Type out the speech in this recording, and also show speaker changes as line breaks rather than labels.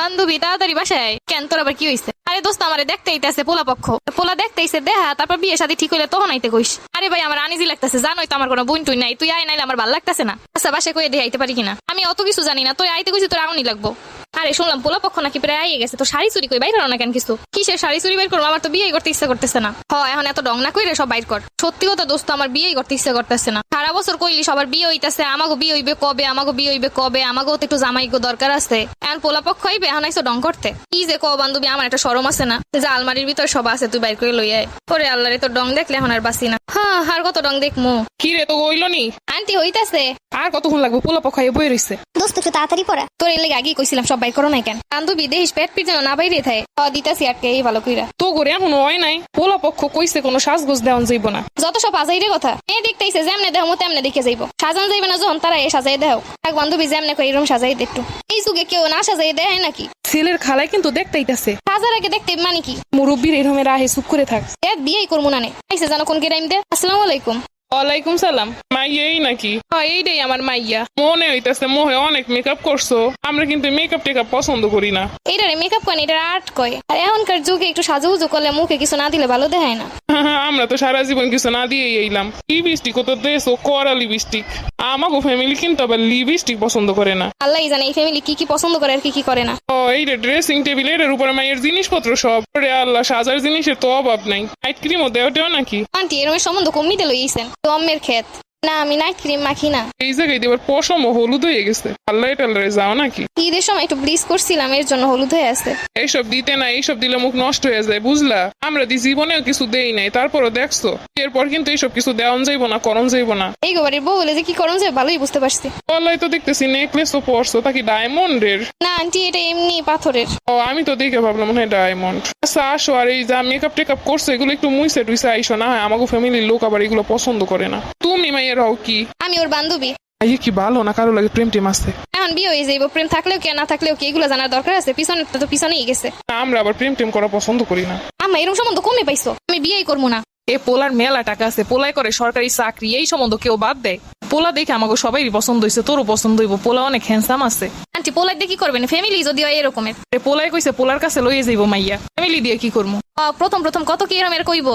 বান্ধবী, তাড়াতাড়ি বাসায়। কেন, তোর আবার কি হয়েছে আরে দোস্ত, আমার দেখতে আইতেছে পোলা পক্ষ। পোলা দেখতে আইছে, দেহা, তারপর বিয়ে শাদী ঠিক হইলে তখন আইতে কইস। আরে ভাই, আমার আনিজি লাগতেছে, জানোই তো আমার কোনো বোন টুই নাই। তুই আয়, নাইলে আমার ভালো লাগতেছে না। আচ্ছা বাসায় কয়ে দিয়ে আইতে পারি কিনা? আমি অত কিছু জানি না তুই আইতে কইছি, তোর আউনি লাগবো। আরে শুনলাম পোলা পক্ষ নাকি প্রায় আইয়ে গেছে তো শাড়ি চুরি কই? বাইর না কেন কিছু? কিসের শাড়ি চুরি বের করব? আমার তো বিয়ে করতে ইচ্ছা করতেছে না। হ এখন এত ডং না কইরে সব বাইর কর। সত্যি কথা দোস্ত আমার বিয়ে করতে ইচ্ছা করতেছে না। সারা বছর কইলি সবার বিয়ে হইতাছে আমাকে বিয়ে হইবে কবে আমাকে বিয়ে হইবে কবে আমাকেও তো একটু জামাই গো দরকার আছে। এখন পোলা পক্ষ হইবে এখন আইসো ডং করতে। কি যে ক বান্ধবী আমার একটা সরম আছে না? যে আলমারির ভিতর সব আছে তুই বাইর করে লই আয়। পরে আল্লাহরে তো ডং দেখলে এখন আর বাসি না। হ্যাঁ আর কত ডং দেখমু?
কি রে তো হইল নি?
আন্টি হইতাছে।
আর কতক্ষণ লাগবে? পোলা পখাইয়ে বই রইছে।
দোস্ত একটু তাড়াতাড়ি পড়া।
তোর এর লেগে আগেই কইছিলাম সব বাইর করো নাই কেন? বান্ধবী দেহিস পেট পিট যেন না বাইরে থাকে দিতাছি আটকে এই ভালো কইরা।
তো করে এখনও হয় নাই। পোলা পক্ষ কইছে কোনো সাজগোজ দেওয়ান যাইব না।
যত সব আজাইরে কথা মেয়ে দেখতেইছে যেমনে দেহ মতো তেমনে দেখে যাইব। সাজান যাইবে না যখন তারা এ সাজাই দেহ। এক বান্ধবী যেমনে কই এরকম সাজাই দে একটু। এই যুগে কেউ না সাজাই দেয় নাকি?
ছেলের খালাই কিন্তু দেখতেইতাছে।
সাজার আগে দেখতে মানে কি?
মুরব্বীর এরমে রাহে চুপ করে থাক।
এর বিয়েই করব না নে। আইসে জানো কোন গেরাইম দে। আসসালামু আলাইকুম।
ওয়ালাইকুম সালাম। মাইয়াই নাকি? হ্যাঁ এইটাই আমার মাইয়া। মনে হইতাছে মোহে অনেক মেকআপ করছ। আমরা কিন্তু মেকআপ টেকআপ পছন্দ করি না।
এটা মেকআপ কয় না এটা আর্ট কয়। আর এখনকার যুগে একটু সাজুগুজু করলে মুখে কিছু না দিলে ভালো দেখায় না।
আমরা তো সারা জীবন কিছু না দিয়ে এইলাম লিপস্টিক তো দেশো করা লিপস্টিক। আমাকে ফ্যামিলি কিন্তু আবার লিপস্টিক পছন্দ করে না।
আল্লাহ জানে এই ফ্যামিলি কি কি পছন্দ করে আর কি কি করে না।
ও এইটা ড্রেসিং টেবিলের উপরে মায়ের জিনিসপত্র সব। রে আল্লাহ সাজার জিনিসের তো অভাব নাই। নাইট ক্রিমও দেওয়া নাকি?
আন্টি এরকম সম্বন্ধ কমিতে লইছেন। দমের ক্ষেত। না আমি নাইট ক্রিম মাখি না।
এই জায়গায় দেবার পশম হলুদ হয়ে গেছে। আল্লাহ টাল্লারে যাও নাকি?
ঈদের সময় একটু ব্লিচ করছিলাম এর জন্য হলুদ হয়ে আছে।
এইসব দিতে না এইসব দিলে মুখ নষ্ট হয়ে যায় বুঝলা? আমরা দি জীবনেও কিছু দেই নাই তারপরও দেখছ? এরপর কিন্তু এইসব কিছু দেওয়ান যাইব না করণ যাইব না।
এই গোবারের বউ বলে যে কি ভালোই বুঝতে পারছি।
গলায় তো দেখতেছি নেকলেস ও পরছো তা কি ডায়মন্ডের
না আন্টি এটা এমনি পাথরের।
ও আমি তো দেখে ভাবলাম মনে হয় ডায়মন্ড আচ্ছা আসো আর এই যা মেকআপ টেকআপ করছ এগুলো একটু মুইসে টুইসে আইসো না আমাকে ফ্যামিলির লোক আবার এগুলো পছন্দ করে না। তুমি কি?
আমি ওর বান্ধবী।
আইয়ে কি ভালো না কারও লাগে প্রেম টেম আছে?
এখন বিয়ে হয়ে যাইব প্রেম থাকলেও কি না থাকলেও কি? এগুলো জানার দরকার আছে? পিছনে তো পিছনেই গেছে।
আমরা আবার প্রেম টেম করা পছন্দ করি না।
আমা এরকম সম্বন্ধ কমে পাইছো? আমি বিয়েই করব না।
এ পোলার মেলা টাকা আছে পোলাই করে সরকারি চাকরি এই সম্বন্ধ কেউ বাদ দেয়? পোলা দেখে আমাকে সবাই পছন্দ হয়েছে তোরও পছন্দ হইব পোলা অনেক হ্যান্ডসাম আছে।
আন্টি পোলাই দিয়ে কি করবেন? ফ্যামিলি যদি হয় এরকমের।
এ পোলাই কইছে পোলার কাছে লইয়ে যাইব মাইয়া। ফ্যামিলি দিয়ে কি করব
আহ, প্রথম প্রথম কত কি এরকম এরমের কইব?